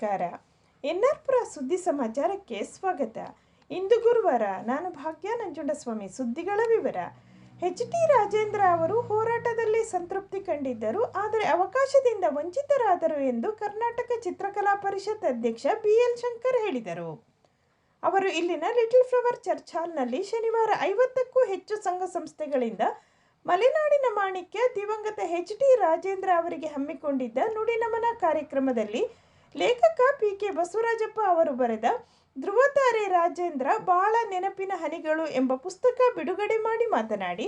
ನಮಸ್ಕಾರ. ಎನ್ಆರ್ಪುರ ಸುದ್ದಿ ಸಮಾಚಾರಕ್ಕೆ ಸ್ವಾಗತ. ಇಂದು ಗುರುವಾರ ನಾನು ಭಾಗ್ಯ ನಂಜುಂಡಸ್ವಾಮಿ ಸುದ್ದಿಗಳ ವಿವರ. ಎಚ್ ಟಿ ರಾಜೇಂದ್ರ ಅವರು ಹೋರಾಟದಲ್ಲಿ ಸಂತೃಪ್ತಿ ಕಂಡಿದ್ದರು, ಆದರೆ ಅವಕಾಶದಿಂದ ವಂಚಿತರಾದರು ಎಂದು ಕರ್ನಾಟಕ ಚಿತ್ರಕಲಾ ಪರಿಷತ್ ಅಧ್ಯಕ್ಷ ಬಿ ಎಲ್ ಶಂಕರ್ ಹೇಳಿದರು. ಅವರು ಇಲ್ಲಿನ ಲಿಟಲ್ ಫ್ಲವರ್ ಚರ್ಚ್ ಹಾಲ್ನಲ್ಲಿ ಶನಿವಾರ ಐವತ್ತಕ್ಕೂ ಹೆಚ್ಚು ಸಂಘ ಸಂಸ್ಥೆಗಳಿಂದ ಮಲೆನಾಡಿನ ಮಾಣಿಕ್ಯ ದಿವಂಗತ ಎಚ್ ಟಿ ರಾಜೇಂದ್ರ ಅವರಿಗೆ ಹಮ್ಮಿಕೊಂಡಿದ್ದ ನುಡಿ ನಮನ ಕಾರ್ಯಕ್ರಮದಲ್ಲಿ ಲೇಖಕ ಪಿ ಕೆ ಬಸವರಾಜಪ್ಪ ಅವರು ಬರೆದ ಧ್ರುವತಾರೆ ರಾಜೇಂದ್ರ ಬಾಳ ನೆನಪಿನ ಹನಿಗಳು ಎಂಬ ಪುಸ್ತಕ ಬಿಡುಗಡೆ ಮಾಡಿ ಮಾತನಾಡಿ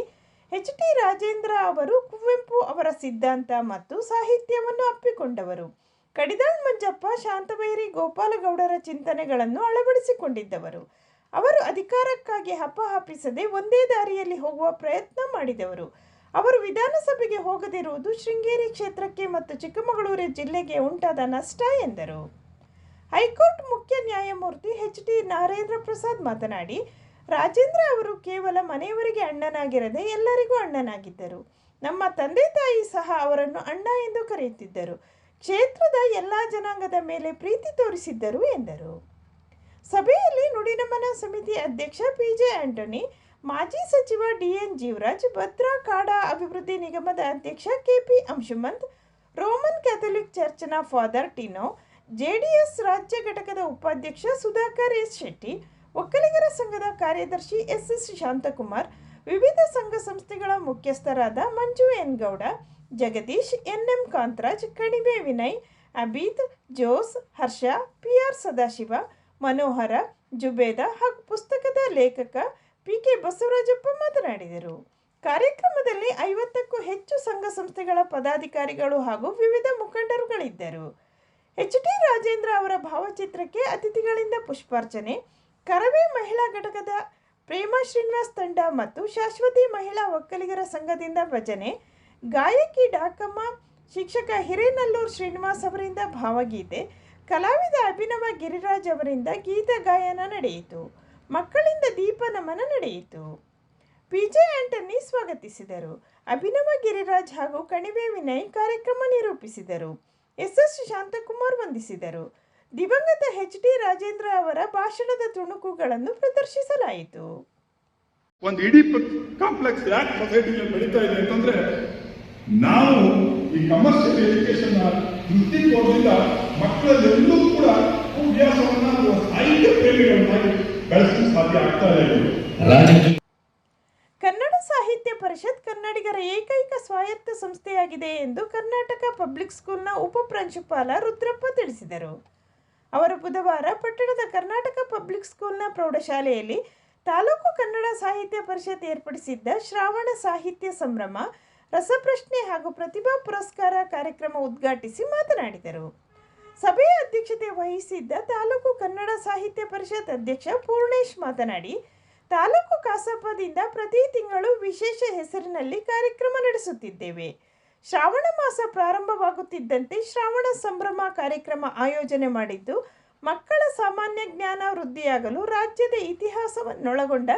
ಎಚ್ ಟಿ ರಾಜೇಂದ್ರ ಅವರು ಕುವೆಂಪು ಅವರ ಸಿದ್ಧಾಂತ ಮತ್ತು ಸಾಹಿತ್ಯವನ್ನು ಅಪ್ಪಿಕೊಂಡವರು. ಕಡಿದಾಳ್ ಮಂಜಪ್ಪ ಶಾಂತವೈರಿ ಗೋಪಾಲಗೌಡರ ಚಿಂತನೆಗಳನ್ನು ಅಳವಡಿಸಿಕೊಂಡಿದ್ದವರು. ಅವರು ಅಧಿಕಾರಕ್ಕಾಗಿ ಹಪ್ಪಹಪ್ಪಿಸದೆ ಒಂದೇ ದಾರಿಯಲ್ಲಿ ಹೋಗುವ ಪ್ರಯತ್ನ ಮಾಡಿದವರು. ಅವರು ವಿಧಾನಸಭೆಗೆ ಹೋಗದಿರುವುದು ಶೃಂಗೇರಿ ಕ್ಷೇತ್ರಕ್ಕೆ ಮತ್ತು ಚಿಕ್ಕಮಗಳೂರು ಜಿಲ್ಲೆಗೆ ಉಂಟಾದ ನಷ್ಟ ಎಂದರು. ಹೈಕೋರ್ಟ್ ಮುಖ್ಯ ನ್ಯಾಯಮೂರ್ತಿ ಎಚ್ ಡಿ ನಾರೇಂದ್ರ ಪ್ರಸಾದ್ ಮಾತನಾಡಿ, ರಾಜೇಂದ್ರ ಅವರು ಕೇವಲ ಮನೆಯವರಿಗೆ ಅಣ್ಣನಾಗಿರದೆ ಎಲ್ಲರಿಗೂ ಅಣ್ಣನಾಗಿದ್ದರು. ನಮ್ಮ ತಂದೆ ತಾಯಿ ಸಹ ಅವರನ್ನು ಅಣ್ಣ ಎಂದು ಕರೆಯುತ್ತಿದ್ದರು. ಕ್ಷೇತ್ರದ ಎಲ್ಲ ಜನಾಂಗದ ಮೇಲೆ ಪ್ರೀತಿ ತೋರಿಸಿದ್ದರು ಎಂದರು. ಸಭೆಯಲ್ಲಿ ನುಡಿನಮನ ಸಮಿತಿ ಅಧ್ಯಕ್ಷ ಪಿ ಜೆ ಆಂಟನಿ ಮಾಜಿ ಸಚಿವ ಡಿಎನ್ ಜೀವರಾಜ್, ಭದ್ರಾ ಕಾಡಾ ಅಭಿವೃದ್ಧಿ ನಿಗಮದ ಅಧ್ಯಕ್ಷ ಕೆಪಿ ಅಂಶುಮಂತ್, ರೋಮನ್ ಕ್ಯಾಥೋಲಿಕ್ ಚರ್ಚ್ನ ಫಾದರ್ ಟಿನೋ ಜೆಡಿಎಸ್ ರಾಜ್ಯ ಘಟಕದ ಉಪಾಧ್ಯಕ್ಷ ಸುಧಾಕರ್ ಎಸ್ ಶೆಟ್ಟಿ, ಒಕ್ಕಲಿಗರ ಸಂಘದ ಕಾರ್ಯದರ್ಶಿ ಎಸ್ ಎಸ್ ಶಾಂತಕುಮಾರ್, ವಿವಿಧ ಸಂಘ ಸಂಸ್ಥೆಗಳ ಮುಖ್ಯಸ್ಥರಾದ Manju N Gowda, Jagadish N M Kantharaj, Kanive Vinay Abid Jose, Harsha, P R Sadashiva, Manohara, Zubeda ಹಾಗೂ ಪುಸ್ತಕದ ಲೇಖಕ ಪಿ ಕೆ ಬಸವರಾಜಪ್ಪ ಮಾತನಾಡಿದರು. ಕಾರ್ಯಕ್ರಮದಲ್ಲಿ ಐವತ್ತಕ್ಕೂ ಹೆಚ್ಚು ಸಂಘ ಸಂಸ್ಥೆಗಳ ಪದಾಧಿಕಾರಿಗಳು ಹಾಗೂ ವಿವಿಧ ಮುಖಂಡರುಗಳಿದ್ದರು. ಎಚ್ ಟಿ ರಾಜೇಂದ್ರ ಅವರ ಭಾವಚಿತ್ರಕ್ಕೆ ಅತಿಥಿಗಳಿಂದ ಪುಷ್ಪಾರ್ಚನೆ, ಕರವೇ ಮಹಿಳಾ ಘಟಕದ ಪ್ರೇಮ ಶ್ರೀನಿವಾಸ್ ತಂಡ ಮತ್ತು ಶಾಶ್ವತಿ ಮಹಿಳಾ ಒಕ್ಕಲಿಗರ ಸಂಘದಿಂದ ಭಜನೆ, ಗಾಯಕಿ ಡಾಕಮ್ಮ, ಶಿಕ್ಷಕ ಹಿರೇನಲ್ಲೂರು ಶ್ರೀನಿವಾಸ್ ಅವರಿಂದ ಭಾವಗೀತೆ, ಕಲಾವಿದ ಅಭಿನವ ಗಿರಿರಾಜ್ ಅವರಿಂದ ಗೀತ ಗಾಯನ ನಡೆಯಿತು. ಮಕ್ಕಳಿಂದ ದೀಪ ನಮನ ನಡೆಯಿತು. ಪಿಜೆ ಆಂಟನಿ ಸ್ವಾಗತಿಸಿದರು. ಅಭಿನವ ಗಿರಿರಾಜ್ ಹಾಗೂ ಕಣಿವೆ ವಿನಯ್ ಕಾರ್ಯಕ್ರಮ ನಿರೂಪಿಸಿದರು. ಎಸ್ ಎಸ್ ಶಾಂತಕುಮಾರ್ ವಂದಿಸಿದರು. ದಿವಂಗತ ಎಚ್ ಡಿ ರಾಜೇಂದ್ರ ಅವರ ಭಾಷಣದ ತುಣುಕುಗಳನ್ನು ಪ್ರದರ್ಶಿಸಲಾಯಿತು. ಒಂದು ಇಡೀ ಕಾಂಪ್ಲೆಕ್ಸ್ ಯಾಕೆ ಸೊಸೈಟಿಯಲ್ಲಿ ಬೆಳೀತಾ ಇದೆ ಅಂತಂದ್ರೆ, ನಾವು ಈ ಕಮರ್ಷಿಯಲ್ ಎಜುಕೇಶನ್ ದೃಷ್ಟಿಕೋನದಿಂದ ಮಕ್ಕಳಲ್ಲೆಲ್ಲೂ ಕೂಡ ಹವ್ಯಾಸವನ್ನ ಸಾಹಿತ್ಯ ಪ್ರೇಮಿಗಳನ್ನಾಗಿ ಸಾಧ್ಯ ಆಗ್ತಾ ಇದೆ ರಾಜಕೀಯ ಕನ್ನಡ ಸಾಹಿತ್ಯ ಪರಿಷತ್ ಕನ್ನಡಿಗರ ಏಕೈಕ ಸ್ವಾಯತ್ತ ಸಂಸ್ಥೆಯಾಗಿದೆ ಎಂದು ಕರ್ನಾಟಕ ಪಬ್ಲಿಕ್ ಸ್ಕೂಲ್ನ ಉಪಪ್ರಾಂಶುಪಾಲ ರುದ್ರಪ್ಪ ತಿಳಿಸಿದರು. ಅವರು ಬುಧವಾರ ಪಟ್ಟಣದ ಕರ್ನಾಟಕ ಪಬ್ಲಿಕ್ ಸ್ಕೂಲ್ನ ಪ್ರೌಢಶಾಲೆಯಲ್ಲಿ ತಾಲೂಕು ಕನ್ನಡ ಸಾಹಿತ್ಯ ಪರಿಷತ್ ಏರ್ಪಡಿಸಿದ್ದ ಶ್ರಾವಣ ಸಾಹಿತ್ಯ ಸಂಭ್ರಮ ರಸಪ್ರಶ್ನೆ ಹಾಗೂ ಪ್ರತಿಭಾ ಪುರಸ್ಕಾರ ಕಾರ್ಯಕ್ರಮ ಉದ್ಘಾಟಿಸಿ ಮಾತನಾಡಿದರು. ಸಭೆಯ ಅಧ್ಯಕ್ಷತೆ ವಹಿಸಿದ್ದ ತಾಲೂಕು ಕನ್ನಡ ಸಾಹಿತ್ಯ ಪರಿಷತ್ ಅಧ್ಯಕ್ಷ ಪೂರ್ಣೇಶ್ ಮಾತನಾಡಿ, ತಾಲೂಕು ಕಸಾಪದಿಂದ ಪ್ರತಿ ತಿಂಗಳು ವಿಶೇಷ ಹೆಸರಿನಲ್ಲಿ ಕಾರ್ಯಕ್ರಮ ನಡೆಸುತ್ತಿದ್ದೇವೆ. ಶ್ರಾವಣ ಮಾಸ ಪ್ರಾರಂಭವಾಗುತ್ತಿದ್ದಂತೆ ಶ್ರಾವಣ ಸಂಭ್ರಮ ಕಾರ್ಯಕ್ರಮ ಆಯೋಜನೆ ಮಾಡಿದ್ದು, ಮಕ್ಕಳ ಸಾಮಾನ್ಯ ಜ್ಞಾನ ವೃದ್ಧಿಯಾಗಲು ರಾಜ್ಯದ ಇತಿಹಾಸವನ್ನೊಳಗೊಂಡ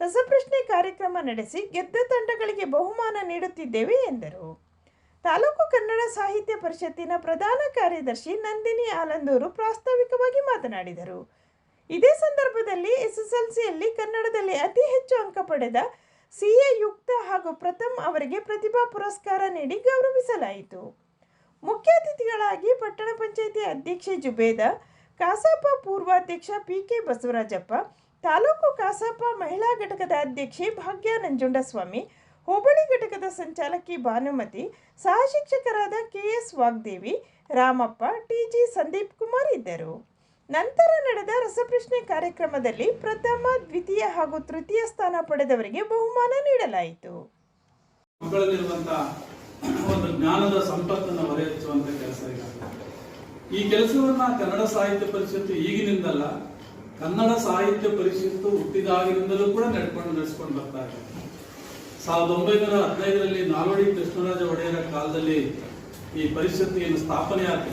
ರಸಪ್ರಶ್ನೆ ಕಾರ್ಯಕ್ರಮ ನಡೆಸಿ ಗೆದ್ದ ತಂಡಗಳಿಗೆ ಬಹುಮಾನ ನೀಡುತ್ತಿದ್ದೇವೆ ಎಂದರು. ತಾಲೂಕು ಕನ್ನಡ ಸಾಹಿತ್ಯ ಪರಿಷತ್ತಿನ ಪ್ರಧಾನ ಕಾರ್ಯದರ್ಶಿ ನಂದಿನಿ ಆಲಂದೂರು ಪ್ರಾಸ್ತಾವಿಕವಾಗಿ ಮಾತನಾಡಿದರು. ಇದೇ ಸಂದರ್ಭದಲ್ಲಿ ಎಸ್ಎಸ್ಎಲ್ಸಿಯಲ್ಲಿ ಕನ್ನಡದಲ್ಲಿ ಅತಿ ಹೆಚ್ಚು ಅಂಕ ಪಡೆದ ಸಿಎ ಯುಕ್ತ ಹಾಗೂ ಪ್ರಥಮ್ ಅವರಿಗೆ ಪ್ರತಿಭಾ ಪುರಸ್ಕಾರ ನೀಡಿ ಗೌರವಿಸಲಾಯಿತು. ಮುಖ್ಯ ಅತಿಥಿಗಳಾಗಿ ಪಟ್ಟಣ ಪಂಚಾಯಿತಿ ಅಧ್ಯಕ್ಷೆ ಜುಬೇದ, ಕಾಸಾಪ ಪೂರ್ವಾಧ್ಯಕ್ಷ ಪಿ ಕೆ ಬಸವರಾಜಪ್ಪ, ತಾಲೂಕು ಕಾಸಾಪ ಮಹಿಳಾ ಘಟಕದ ಅಧ್ಯಕ್ಷೆ ಭಾಗ್ಯ ನಂಜುಂಡಸ್ವಾಮಿ ಹೋಬಳಿ ಘಟಕದ ಸಂಚಾಲಕಿ ಭಾನುಮತಿ, ಸಹಶಿಕ್ಷಕರಾದ ಕೆಎಸ್ ವಾಗ್ದೇವಿ, ರಾಮಪ್ಪ, ಟಿಜಿ ಸಂದೀಪ್ ಕುಮಾರ್ ಇದ್ದರು. ನಂತರ ನಡೆದ ರಸಪ್ರಶ್ನೆ ಕಾರ್ಯಕ್ರಮದಲ್ಲಿ ಪ್ರಥಮ, ದ್ವಿತೀಯ ಹಾಗೂ ತೃತೀಯ ಸ್ಥಾನ ಪಡೆದವರಿಗೆ ಬಹುಮಾನ ನೀಡಲಾಯಿತು. ಒಂದು ಜ್ಞಾನದ ಸಂಪತ್ತನ್ನು ಹೊರೆಹಚ್ಚುವಂತ ಕೆಲಸ ಈ ಕೆಲಸವನ್ನ ಕನ್ನಡ ಸಾಹಿತ್ಯ ಪರಿಷತ್ತು ಈಗಿನಿಂದಲ್ಲ, ಕನ್ನಡ ಸಾಹಿತ್ಯ ಪರಿಷತ್ತು ಹುಟ್ಟಿದಾಗಿನಿಂದಲೂ ಕೂಡ ನಡ್ಕೊಂಡು ನಡೆಸ್ಕೊಂಡು ಬರ್ತಾ ಇದೆ. ಸಾವಿರದ ಒಂಬೈನೂರ ಹದಿನೈದರಲ್ಲಿ ನಾಲ್ವಡಿ ಕೃಷ್ಣರಾಜ ಒಡೆಯರ ಕಾಲದಲ್ಲಿ ಈ ಪರಿಷತ್ತಿಯನ್ನು ಏನು ಸ್ಥಾಪನೆ ಆಯಿತು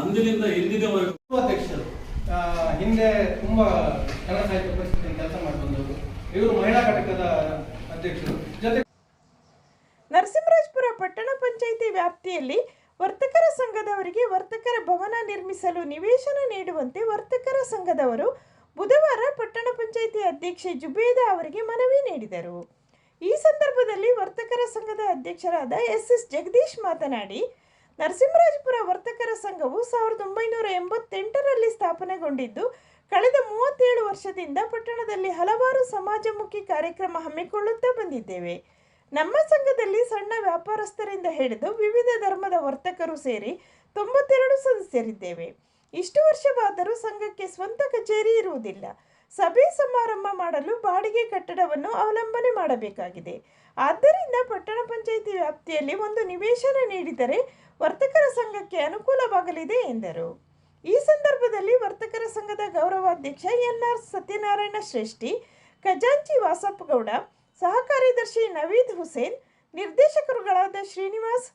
ಅಂದಿನಿಂದ ಇಂದಿನವರೆಗೂ ಅಧ್ಯಕ್ಷರು ಆ, ಹಿಂದೆ ತುಂಬಾ ಕನ್ನಡ ಸಾಹಿತ್ಯ ಪರಿಷತ್ತಿನ ಕೆಲಸ ಮಾಡಿ ಬಂದವರು ಇವರು ಮಹಿಳಾ ಘಟಕದ ಅಧ್ಯಕ್ಷರು. ಜೊತೆ ನರಸಿಂಹರಾಜಪುರ ಪಟ್ಟಣ ಪಂಚಾಯಿತಿ ವ್ಯಾಪ್ತಿಯಲ್ಲಿ ವರ್ತಕರ ಸಂಘದವರಿಗೆ ವರ್ತಕರ ಭವನ ನಿರ್ಮಿಸಲು ನಿವೇಶನ ನೀಡುವಂತೆ ವರ್ತಕರ ಸಂಘದವರು ಬುಧವಾರ ಪಟ್ಟಣ ಪಂಚಾಯಿತಿ ಅಧ್ಯಕ್ಷೆ ಜುಬೇದಾ ಅವರಿಗೆ ಮನವಿ ನೀಡಿದರು. ಈ ಸಂದರ್ಭದಲ್ಲಿ ವರ್ತಕರ ಸಂಘದ ಅಧ್ಯಕ್ಷರಾದ ಎಸ್ ಎಸ್ ಜಗದೀಶ್ ಮಾತನಾಡಿ, ನರಸಿಂಹರಾಜಪುರ ವರ್ತಕರ ಸಂಘವು ಸಾವಿರದ ಒಂಬೈನೂರ ಎಂಬತ್ತೆಂಟರಲ್ಲಿ ಸ್ಥಾಪನೆಗೊಂಡಿದ್ದು, ಕಳೆದ ಮೂವತ್ತೇಳು ವರ್ಷದಿಂದ ಪಟ್ಟಣದಲ್ಲಿ ಹಲವಾರು ಸಮಾಜಮುಖಿ ಕಾರ್ಯಕ್ರಮ ಹಮ್ಮಿಕೊಳ್ಳುತ್ತಾ ಬಂದಿದ್ದೇವೆ. ನಮ್ಮ ಸಂಘದಲ್ಲಿ ಸಣ್ಣ ವ್ಯಾಪಾರಸ್ಥರಿಂದ ಹಿಡಿದು ವಿವಿಧ ಧರ್ಮದ ವರ್ತಕರು ಸೇರಿ ತೊಂಬತ್ತೆರಡು ಸದಸ್ಯರಿದ್ದೇವೆ. ಇಷ್ಟು ವರ್ಷವಾದರೂ ಸಂಘಕ್ಕೆ ಸ್ವಂತ ಕಚೇರಿ ಇರುವುದಿಲ್ಲ. ಸಭೆ ಸಮಾರಂಭ ಮಾಡಲು ಬಾಡಿಗೆ ಕಟ್ಟಡವನ್ನು ಅವಲಂಬನೆ ಮಾಡಬೇಕಾಗಿದೆ. ಆದ್ದರಿಂದ ಪಟ್ಟಣ ಪಂಚಾಯಿತಿ ವ್ಯಾಪ್ತಿಯಲ್ಲಿ ಒಂದು ನಿವೇಶನ ನೀಡಿದರೆ ವರ್ತಕರ ಸಂಘಕ್ಕೆ ಅನುಕೂಲವಾಗಲಿದೆ ಎಂದರು. ಈ ಸಂದರ್ಭದಲ್ಲಿ ವರ್ತಕರ ಸಂಘದ ಗೌರವಾಧ್ಯಕ್ಷ ಎನ್ ಆರ್ ಸತ್ಯನಾರಾಯಣ ಶ್ರೇಷ್ಠಿ, ಖಜಾಂಚಿ ವಾಸಪ್ಪಗೌಡ ಸಹ ಕಾರ್ಯದರ್ಶಿ ನವೀದ್ ಹುಸೇನ್, ನಿರ್ದೇಶಕರುಗಳಾದ ಶ್ರೀನಿವಾಸ್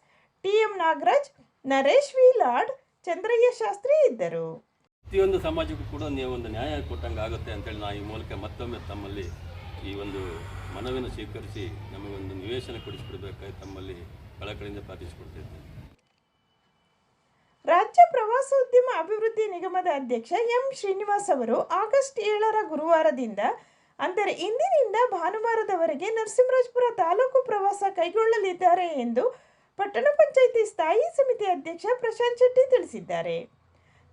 ಟಿಎಂ ನಾಗರಾಜ್, ನರೇಶ್ ವಿ ಲಾಡ್, ಚಂದ್ರಯ್ಯ ಶಾಸ್ತ್ರಿ ಇದ್ದರು. ಪ್ರತಿಯೊಂದು ಸಮಾಜಕ್ಕೂ ಕೂಡ ನೀವು ಒಂದು ನ್ಯಾಯ ಕೊಟ್ಟಂಗೆ ಆಗುತ್ತೆ ಅಂತೇಳಿ ನಾವು ಈ ಮೂಲಕ ಮತ್ತೊಮ್ಮೆ ತಮ್ಮಲ್ಲಿ ಈ ಒಂದು ಮನವಿಯನ್ನು ಸ್ವೀಕರಿಸಿ ನಮಗೊಂದು ನಿವೇಶನ ಕೊಡಿಸಿಕೊಡ್ಬೇಕಾಗಿ ತಮ್ಮಲ್ಲಿ ಕಳಕಳಿಯಿಂದ ಪ್ರಾರ್ಥಿಸಿಕೊಡ್ತಿದ್ದೇನೆ ರಾಜ್ಯ ಪ್ರವಾಸೋದ್ಯಮ ಅಭಿವೃದ್ಧಿ ನಿಗಮದ ಅಧ್ಯಕ್ಷ ಎಂ ಶ್ರೀನಿವಾಸ್ ಅವರು ಆಗಸ್ಟ್ ಏಳರ ಗುರುವಾರದಿಂದ, ಅಂದರೆ ಇಂದಿನಿಂದ ಭಾನುವಾರದವರೆಗೆ ನರಸಿಂಹರಾಜಪುರ ತಾಲೂಕು ಪ್ರವಾಸ ಕೈಗೊಳ್ಳಲಿದ್ದಾರೆ ಎಂದು ಪಟ್ಟಣ ಪಂಚಾಯಿತಿ ಸ್ಥಾಯಿ ಸಮಿತಿ ಅಧ್ಯಕ್ಷ ಪ್ರಶಾಂತ್ ಶೆಟ್ಟಿ ತಿಳಿಸಿದ್ದಾರೆ.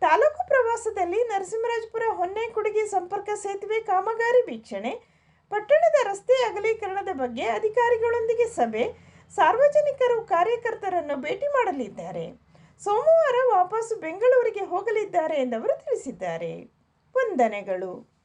ತಾಲೂಕು ಪ್ರವಾಸದಲ್ಲಿ ನರಸಿಂಹರಾಜಪುರ ಹೊನ್ನೆಕುಡುಗಿ ಸಂಪರ್ಕ ಸೇತುವೆ ಕಾಮಗಾರಿ ವೀಕ್ಷಣೆ, ಪಟ್ಟಣದ ರಸ್ತೆ ಅಗಲೀಕರಣದ ಬಗ್ಗೆ ಅಧಿಕಾರಿಗಳೊಂದಿಗೆ ಸಭೆ, ಸಾರ್ವಜನಿಕರು ಕಾರ್ಯಕರ್ತರನ್ನು ಭೇಟಿ ಮಾಡಲಿದ್ದಾರೆ. ಸೋಮವಾರ ವಾಪಸ್ಸು ಬೆಂಗಳೂರಿಗೆ ಹೋಗಲಿದ್ದಾರೆ ಎಂದವರು ತಿಳಿಸಿದ್ದಾರೆ. ವಂದನೆಗಳು.